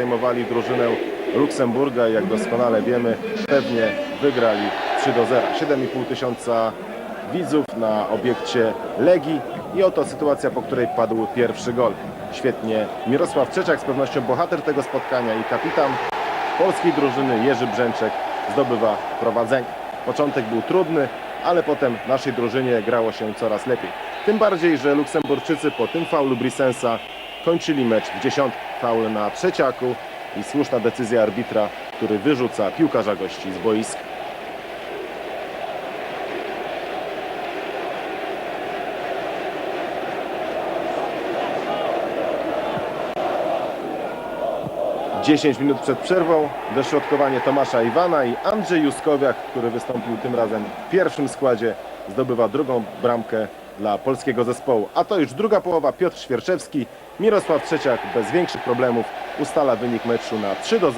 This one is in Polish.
zajmowali drużynę Luksemburga i jak doskonale wiemy, pewnie wygrali 3 do 0. 7,5 tysiąca widzów na obiekcie Legii i oto sytuacja, po której padł pierwszy gol. Świetnie Mirosław Czeczak, z pewnością bohater tego spotkania i kapitan polskiej drużyny Jerzy Brzęczek zdobywa prowadzenie. Początek był trudny, ale potem naszej drużynie grało się coraz lepiej. Tym bardziej, że Luksemburczycy po tym faulu Brisensa kończyli mecz w dziesiątkę. Faul na trzeciaku i słuszna decyzja arbitra, który wyrzuca piłkarza gości z boiska. Dziesięć minut przed przerwą dośrodkowanie Tomasza Iwana i Andrzej Juskowiak, który wystąpił tym razem w pierwszym składzie, zdobywa drugą bramkę dla polskiego zespołu. A to już druga połowa. Piotr Świerczewski, Mirosław Trzeciak bez większych problemów ustala wynik meczu na 3 do 0.